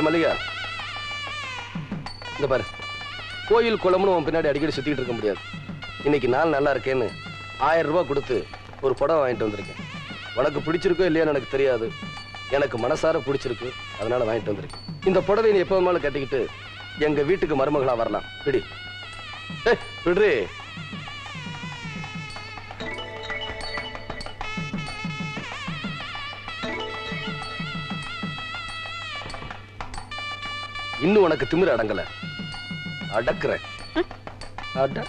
மல்லிகா. இந்த பாரு. கோயில் குளம்னு உன் பின்னாடி அடிக்கடி சுத்திட்டு இருக்க முடியாது. இன்னைக்கு நாள் நல்லா இருக்கேன்னு ஆயிரம் ரூபாய் கொடுத்து ஒரு புடவை வாங்கிட்டு வந்திருக்கேன். உனக்கு பிடிச்சிருக்கோ இல்லையான்னு எனக்கு தெரியாது. எனக்கு மனசார பிடிச்சிருக்கு அதனால வாங்கிட்டு வந்திருக்கேன். இந்த புடவை நீ எப்போ கட்டிக்கிட்டு எங்க வீட்டுக்கு மருமகளா வரலாம். பிடி. விடுறே. இன்னும் உனக்கு திமிரு அடங்கல. அடக்குறேன். அட.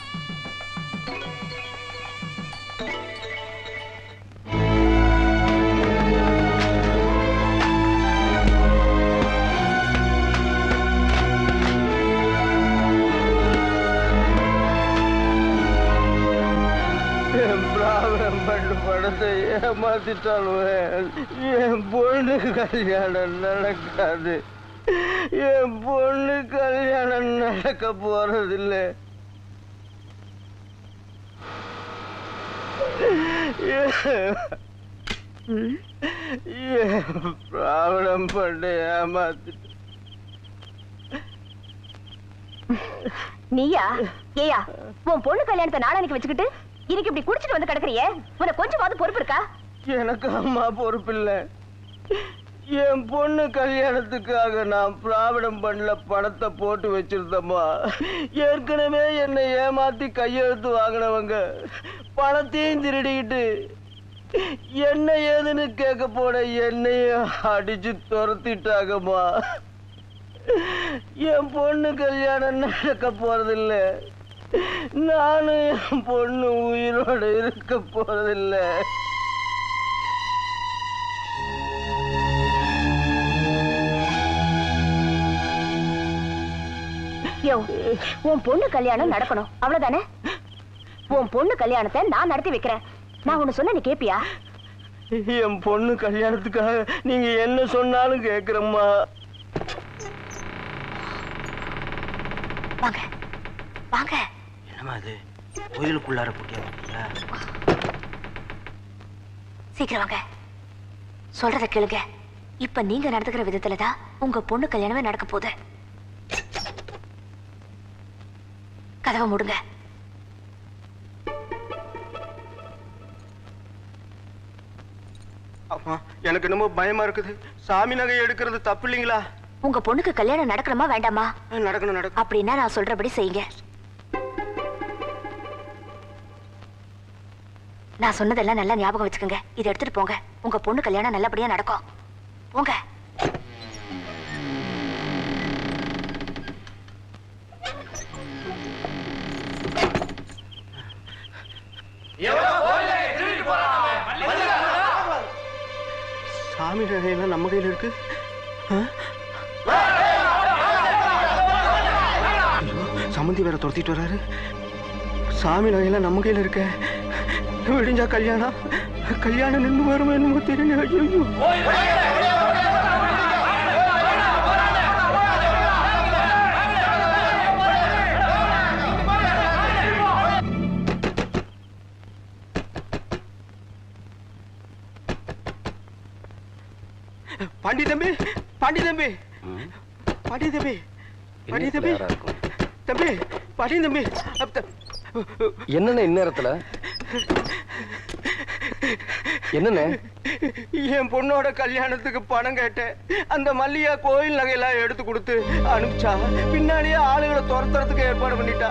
படத்தை ஏமாத்திட்டாலும் என் பொண்ணு கல்யாணம் நடக்காது. என் பொண்ணு கல்யாணம் நடக்க போறதில்லை. பிராபலம் பண்ணு ஏமாத்திட்டு. நீயா? ஏயா உன் பொண்ணு கல்யாணத்தை நாளானிக்கு வச்சுக்கிட்டு இன்னைக்கு இப்படி குடிச்சிட்டு வந்து கிடக்குறியே? உனக்கு கொஞ்சமாவது பொறுப்பு இருக்கா? எனக்கு அம்மா பொறுப்பில்லை. என் பொண்ணு கல்யாணத்துக்காக நான் பிராவிடம் பண்ணல பணத்தை போட்டு வச்சிருந்தம்மா. ஏற்கனவே என்னை ஏமாத்தி கையெழுத்து வாங்கினவங்க பணத்தையும் திருடிக்கிட்டு என்ன ஏதுன்னு கேட்க போன என்னையும் அடிச்சு துரத்திட்டாங்கம்மா. என் பொண்ணு கல்யாணம் நடக்க போறதில்ல. நானும் என் பொண்ணு உயிரோட இருக்க போறதில்லை. யோ உன் பொண்ணு கல்யாணம் நடக்கணும். அவ்வளவுதானே? உன் பொண்ணு கல்யாணத்தை நான் நடத்தி வைக்கிறேன். நான் உன்னை சொன்ன நீ கேப்பியா? என் பொண்ணு கல்யாணத்துக்காக நீங்க என்ன சொன்னாலும் கேக்குறம்மா. வாங்க. வாங்க. என்னம்மா அது கோயிலுக்குள்ளார போட்டியா சீக்கிரம் வாங்க. சொல்றத கேளுங்க. இப்ப நீங்க நடந்துக்கிற விதத்துல தான் உங்க பொண்ணு கல்யாணமே நடக்க போகுது. கதவை மூடுங்க. அம்மா எனக்கு என்னமோ பயமா இருக்குது. சாமி நகை எடுக்கிறது தப்பு இல்லைங்களா உங்க பொண்ணுக்கு கல்யாணம் நடக்கணுமா வேண்டாமா? நடக்கணும் நடக்கும் அப்படின்னா நான் சொல்றபடி செய்யுங்க. நான் சொன்னதெல்லாம் நல்லா ஞாபகம் வச்சுக்கோங்க. இதை எடுத்துட்டு போங்க. உங்க பொண்ணு கல்யாணம் நல்லபடியா நடக்கும். போங்க. நகையெல்லாம் நம்ம கையில் இருக்கு? ஆ? வேற துரத்திட்டு வராரு. சாமி நகையெல்லாம் நம்ம கையில் இருக்க. விடிஞ்சா கல்யாணம். கல்யாணம் நின்று வருமா என்னமோ தெரியல ஐயோ. பாண்டி தம்பி பாண்டி தம்பி பாண்டி தம்பி பாண்டி தம்பி தம்பி பாண்டி தம்பி என்னண்ணே இந்நேரத்துல? என்னண்ணே? என் பொண்ணோட கல்யாணத்துக்கு பணம் கேட்டேன். அந்த மல்லிகா கோயில் நகையெல்லாம் எடுத்து கொடுத்து அனுப்பிச்சா பின்னாடியே ஆளுகளை துரத்துறதுக்கு ஏற்பாடு பண்ணிட்டா.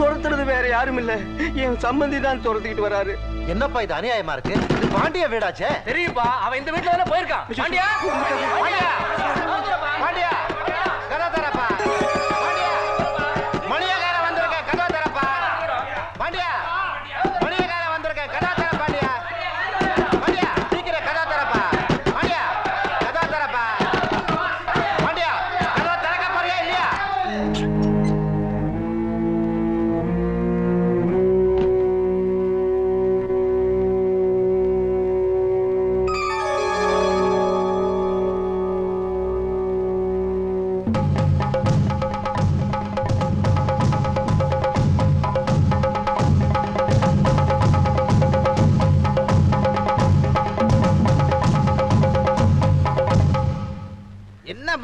துரத்துறது வேற யாரும் இல்ல. என் சம்பந்தி தான் துரத்திக்கிட்டு வராரு. என்னப்பா இது அநியாயமா இருக்கு? இது பாண்டிய வீடாச்சே? தெரியுப்பா அவன் இந்த வீட்டுல தானே போயிருக்கான். பாண்டியா? பாண்டியா? பாண்டியா?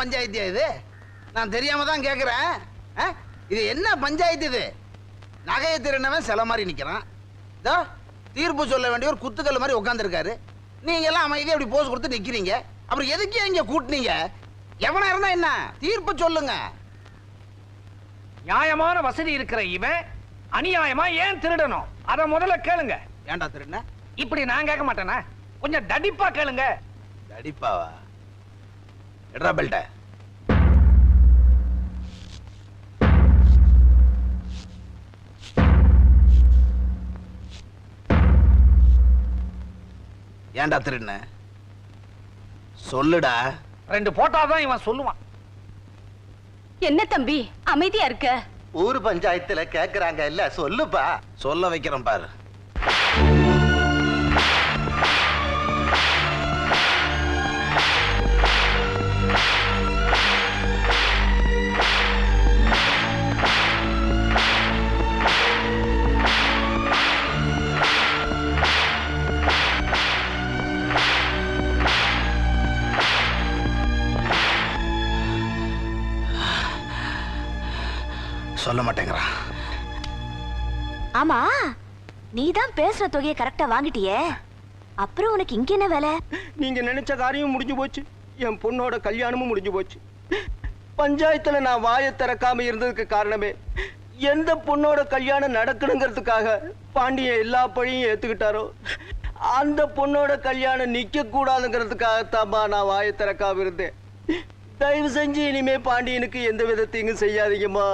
பஞ்சாயத்து இது? நான் தெரியாம தான் கேட்குறேன் இது என்ன பஞ்சாயத்து இது? நகையை திருடினவன் சில மாதிரி நிற்கிறான் இதோ தீர்ப்பு சொல்ல வேண்டிய ஒரு குத்துக்கல் மாதிரி உட்காந்துருக்காரு நீங்க எல்லாம் அமைதியாக அப்படி போஸ் கொடுத்து நிற்கிறீங்க அப்புறம் எதுக்கு இங்க கூட்டினீங்க? எவனா இருந்தா என்ன? தீர்ப்பு சொல்லுங்க. நியாயமான வசதி இருக்கிற இவன் அநியாயமா ஏன் திருடணும்? அத முதல்ல கேளுங்க. ஏன்டா திருடின? இப்படி நான் கேட்க மாட்டேனா? கொஞ்சம் தடிப்பா கேளுங்க. அடிப்பாவா எட்ரா பெல்ட்ட. ஏன்டா திருடின? சொல்லுடா. ரெண்டு போட்டாதான் இவன் சொல்லுவான். என்ன தம்பி அமைதியா இருக்க? ஊர் பஞ்சாயத்துல கேக்குறாங்க இல்ல சொல்லுப்பா. சொல்ல வைக்கிறேன் பாரு. சொல்ல மாட்டேங்கிறான். ஆமா நீ தான் பேசுற தொகையை கரெக்டா வாங்கிட்டியே. அப்புறம் உனக்கு இங்க என்ன வேலை? நீங்க நினைச்ச காரியம் முடிஞ்சு போச்சு. என் பொண்ணோட கல்யாணமும் முடிஞ்சு போச்சு. பஞ்சாயத்துல நான் வாயை திறக்காம இருந்ததுக்கு காரணமே எந்த பொண்ணோட கல்யாணம் நடக்கணுங்கிறதுக்காக பாண்டியன் எல்லா பழியும் ஏத்துக்கிட்டாரோ அந்த பொண்ணோட கல்யாணம் நிக்க கூடாதுங்கிறதுக்காகத்தாம்மா நான் வாயை திறக்காம இருந்தேன். தயவு செஞ்சு இனிமே பாண்டியனுக்கு எந்த வித தீங்கும் செய்யாதீங்கம்மா.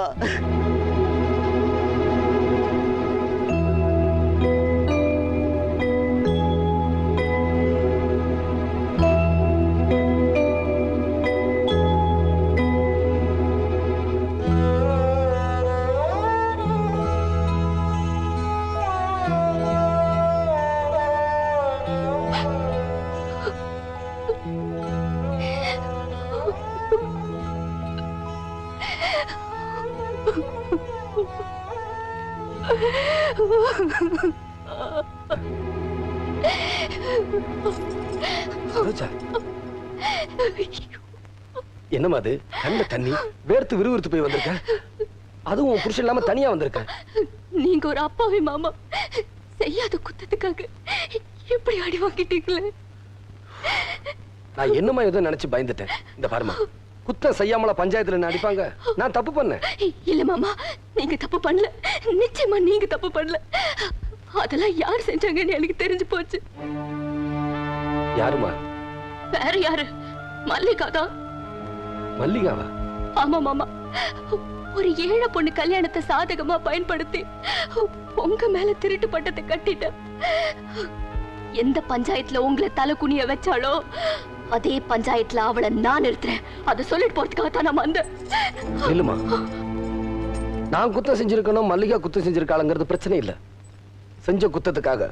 சரோஜா என்னம்மா அது? கண்ணுல தண்ணி வேர்த்து விறுவிறுத்து போய் வந்திருக்க? அதுவும் உன் புருஷன் இல்லாம தனியா வந்திருக்க? நீங்க ஒரு அப்பாவி மாமா. செய்யாத குத்தத்துக்காக எப்படி அடி வாங்கிட்டீங்களே. நான் என்னமா ஏதோ நினைச்சு பயந்துட்டேன். இந்த பாருமா குத்தம் செய்யாமல பஞ்சாயத்துல என்ன அடிப்பாங்க? நான் தப்பு பண்ணேன். இல்ல மாமா நீங்க தப்பு பண்ணல. நிச்சயமா நீங்க தப்பு பண்ணல. அதெல்லாம் யார் செஞ்சாங்கன்னு எனக்கு தெரிஞ்சு போச்சு. யாருமா? வேற யாரு? மல்லிகா தான் மல்லிகாவா? ஆமா மாமா. ஒரு ஏழை பொண்ணு கல்யாணத்தை சாதகமா பயன்படுத்தி உங்க மேல திருட்டு பட்டத்தை கட்டிட்டேன். எந்த பஞ்சாயத்துல உங்களை தலை குனிய வச்சாலோ அதே பஞ்சாயத்துல அவளை நான் நிறுத்துறேன். அதை சொல்லிட்டு போறதுக்காக தான் நான் வந்தேன். இல்லம்மா. நான் குத்தம் செஞ்சிருக்கணும் மல்லிகா குத்தம் செஞ்சிருக்காளுங்கிறது பிரச்சனை இல்ல. செஞ்ச குத்தத்துக்காக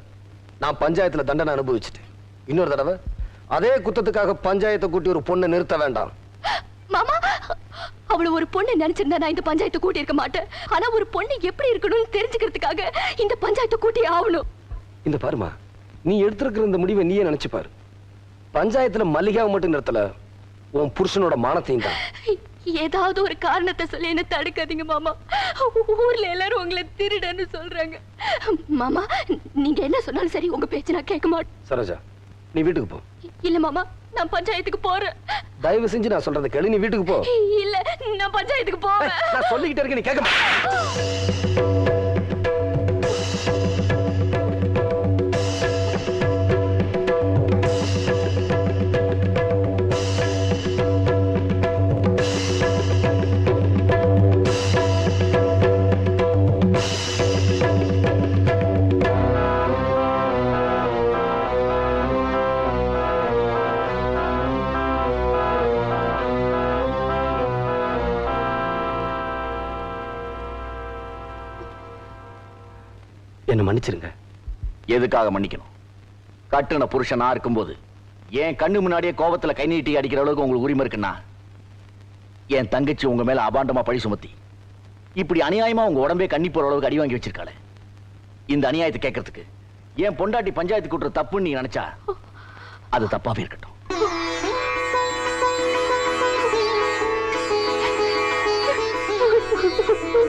நான் பஞ்சாயத்துல தண்டனை அனுபவிச்சுட்டேன். இன்னொரு தடவை அதே குத்தத்துக்காக பஞ்சாயத்தை கூட்டி ஒரு பொண்ணை நிறுத்த வேண்டாம். மாமா அவள ஒரு பொண்ணு நினைச்சிருந்தா நான் இந்த பஞ்சாயத்தை கூட்டி இருக்க மாட்டேன். ஆனா ஒரு பொண்ணு எப்படி இருக்கணும்னு தெரிஞ்சுக்கிறதுக்காக இந்த பஞ்சாயத்தை கூட்டி ஆகணும். இந்த பாருமா நீ எடுத்திருக்கிற இந்த முடிவை நீயே நினைச்சு பாரு. பஞ்சாயத்துல மல்லிகாவை மட்டும் நிறுத்தல. உன் புருஷனோட மானத்தையும் தான். ஏதாவது ஒரு காரணத்தை சொல்லி என்ன தடுக்காதீங்க மாமா. ஊர்ல எல்லாரும் உங்களை திருடன்னு சொல்றாங்க. மாமா நீங்க என்ன சொன்னாலும் சரி உங்க பேச்சு நான் கேட்க மாட்டேன் சரோஜா நீ வீட்டுக்கு போ. இல்ல மாமா நான் பஞ்சாயத்துக்கு போறேன். தயவு செஞ்சு நான் சொல்றதை கேளு நீ வீட்டுக்கு போ. இல்ல நான் பஞ்சாயத்துக்கு போவேன். நான் சொல்லிக்கிட்டே இருக்கேன் நீ கேட்க மன்னிச்சிருங்க. எதுக்காக மன்னிக்கணும்? கட்டுன புருஷனா இருக்கும்போது என் கண்ணு முன்னாடியே கோபத்துல கை நீட்டி அடிக்கிற அளவுக்கு உங்களுக்கு உரிமை இருக்குன்னா? என் தங்கச்சி உங்க மேல அபாண்டமா பழி சுமத்தி இப்படி அநியாயமா உங்க உடம்பே கண்ணி போற அளவுக்கு அடி வாங்கி வச்சிருக்காளே. இந்த அநியாயத்தை கேட்கறதுக்கு என் பொண்டாட்டி பஞ்சாயத்து கூட்டுற தப்புன்னு நீ நினைச்சா அது தப்பாவே இருக்கட்டும்.